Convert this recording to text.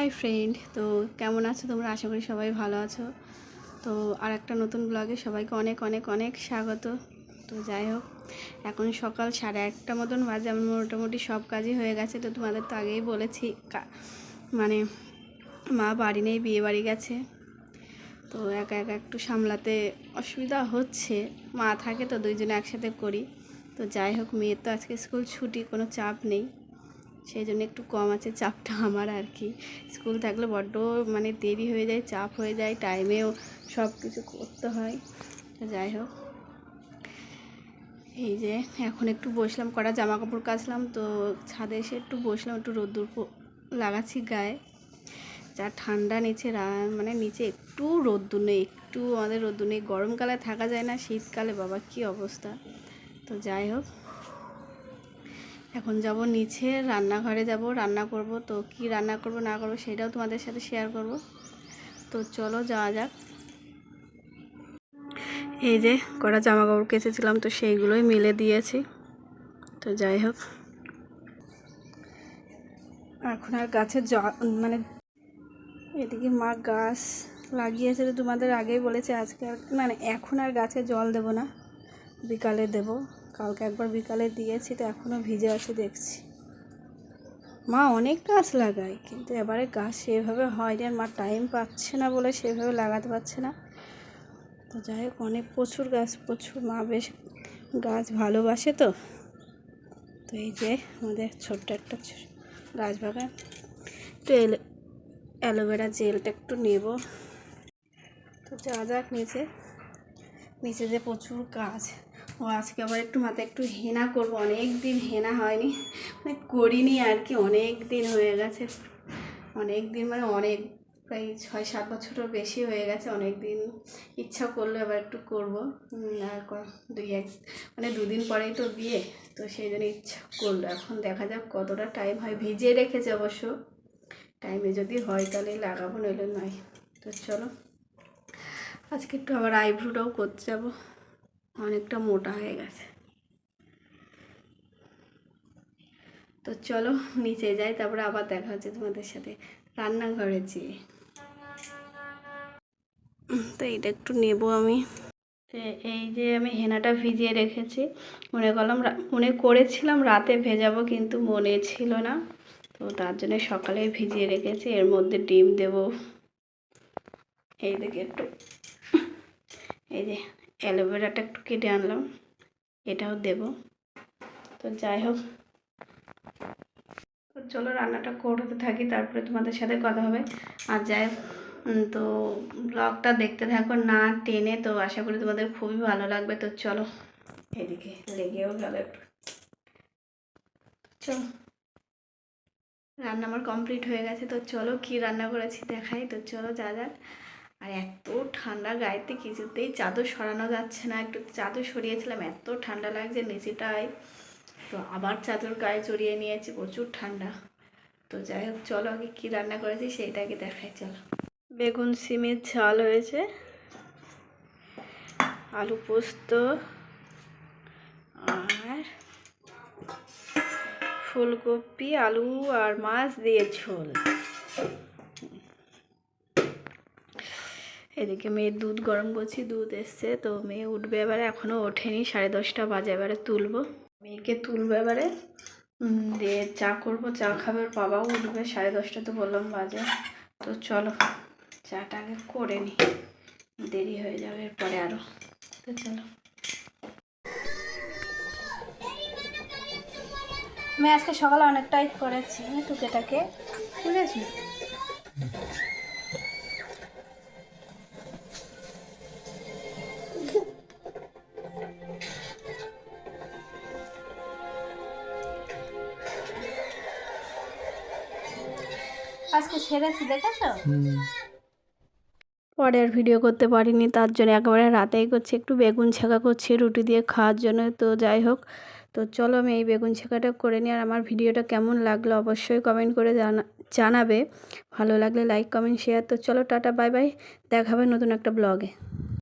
Hi friend তো কেমন আছো তোমরা? আশা করি সবাই ভালো আছো। তো আর একটা নতুন ব্লগে সবাইকে অনেক অনেক অনেক স্বাগত। তো যাই হোক, এখন সকাল সাড়ে একটা মতন বাজে। আমার মোটামুটি সব কাজই হয়ে গেছে। তো তোমাদের তো আগেই বলেছি মানে মা বাড়ি নেই, বিয়ে বাড়ি গেছে। তো একা একা একটু সামলাতে অসুবিধা হচ্ছে। মা থাকে তো দুইজনে একসাথে করি। তো যাই হোক, মেয়ের তো আজকে স্কুল ছুটি, কোনো চাপ নেই। সেই জন্য একটু কম আছে চাপটা আমার আর কি। স্কুল থাকলে বড্ড মানে দেরি হয়ে যায়, চাপ হয়ে যায় টাইমেও সব কিছু করতে হয়। তো যাই হোক। এই যে এখন একটু বসলাম কটা জামা কাপড় কাচলাম, তো ছাদে এসে একটু বসলাম, একটু রোদ্দুর লাগাচ্ছি গায়ে। যা ঠান্ডা নিচে মানে নিচে একটু রোদ্দুর নেই, একটু আমাদের রোদ্দুর নেই। গরমকালে থাকা যায় না, শীতকালে, বাবা কি অবস্থা। তো যাই হোক। এখন যাব নিচে, রান্নাঘরে যাব, রান্না করব। তো কি রান্না করব, না করব, সেটাও তোমাদের সাথে শেয়ার করব। তো চলো যাওয়া যাক। এই যে কটা জামা কাপড় কেচেছিলাম, তো সেইগুলোই মেলে দিয়েছি। তো যাই হোক। এখন আর গাছের জল মানে এদিকে মা গাছ লাগিয়েছে তো তোমাদের আগেই বলেছে, আজকে আর মানে এখন আর গাছে জল দেব না, বিকালে দেব। কালকে একবার বিকালে দিয়েছি, তো এখনও ভিজে আছে দেখছি। মা অনেক গাছ লাগায়, কিন্তু এবারে গাছ সেভাবে হয়নি আর মা টাইম পাচ্ছে না বলে সেভাবে লাগাতে পারছে না। তো যাই হোক, অনেক প্রচুর গাছ, প্রচুর মা বেশ গাছ ভালোবাসে তো। তো এই যে আমাদের ছোট্ট একটা গাছ বাগান। একটু অ্যালোভেরা জেলটা একটু নেব। তো যা যাক নিচে। নিচে যে প্রচুর কাজ। ও আজকে আবার একটু মাথায় একটু হেনা করব। অনেক দিন হেনা হয়নি। মানে করিনি আর কি অনেক দিন হয়ে গেছে। অনেক দিন মানে অনেক, প্রায় ছয়, সাত বছরও বেশি হয়ে গেছে। অনেক দিন ইচ্ছা করল এবার একটু করব। আর দুই এক মানে দুদিন পরেই তো বিয়ে। তো সেই জন্য ইচ্ছা করল। এখন দেখা যাক কতটা টাইম হয়। ভিজিয়ে রেখেছে অবশ্য। টাইমে যদি হয় তাহলে লাগাবো, নইলে নয়। তো চলো। আজকে একটু আবার আইব্রোটাও করতে যাব। অনেকটা মোটা হয়ে গেছে। তো চলো, নিচে যাই, তারপরে আবার দেখা হচ্ছে তোমাদের সাথে রান্নাঘরে যেয়ে। তো এটা একটু নেব আমি। এই যে আমি হেনাটা ভিজিয়ে রেখেছি, মনে করলাম মনে করেছিলাম রাতে ভেজাবো, কিন্তু মনে ছিল না। তো তার জন্য সকালে ভিজিয়ে রেখেছি, এর মধ্যে ডিম দেব। এই দিকে একটু এই যে অ্যালোভেরাটা একটু কেটে আনলাম, এটাও দেব। তো যাই হোক চলো রান্নাটা করতে থাকি, তারপরে তোমাদের সাথে কথা হবে। আর যাই তো ব্লগটা দেখতে থাকো না টেনে, তো আশা করি তোমাদের খুবই ভালো লাগবে। তো চলো, এদিকে লেগেও গেল একটু। চলো, রান্না আমার কমপ্লিট হয়ে গেছে, তো চলো কি রান্না করেছি দেখাই। তো চলো যা যাক। আর এত ঠান্ডা গায়েতে কিছুতেই চাদর সরানো যাচ্ছে না। একটু চাদর সরিয়েছিলাম, এত ঠান্ডা লাগছে নিচেটায়। তো আবার চাদর গায়ে চড়িয়ে নিয়েছি, প্রচুর ঠান্ডা। তো যাই হোক, চলো আগে কী রান্না করেছি সেইটাকে দেখাই, চলো। বেগুন, সিমের ঝাল হয়েছে, আলু পোস্ত, আর ফুলকপি, আলু আর মাছ দিয়ে ঝোল। এদিকে মেয়ের দুধ, গরম করছি দুধ এসছে। তো মেয়ে উঠবে এবারে এখনও ওঠেনি। সাড়ে দশটা বাজে, এবারে তুলবো। মেয়েকে তুলবো এবারে। দিয়ে চা করব, চা খাবে বাবাও উঠবে। সাড়ে দশটা তো বললাম বাজে। তো চলো, চাটা আগে করে নি। দেরি হয়ে যাবে এরপরে আরও তো চলো। আমি আজকে সকালে অনেকটাই করেছি। টুকেটাকে বুঝেছি আজকে সেরেছি দেখেছ? পরে আর ভিডিও করতে পারিনি তার জন্য একেবারে রাতেই করছি একটু বেগুন ছেঁকা করছি রুটি দিয়ে খাওয়ার জন্য তো যাই হোক। তো চলো আমি এই বেগুন ছেঁকাটা করে নিই আর আমার ভিডিওটা কেমন লাগল অবশ্যই কমেন্ট করে জানা জানাবে। ভালো লাগলে লাইক কমেন্ট শেয়ার তো চলো টাটা বাই বাই দেখাবে নতুন একটা ব্লগে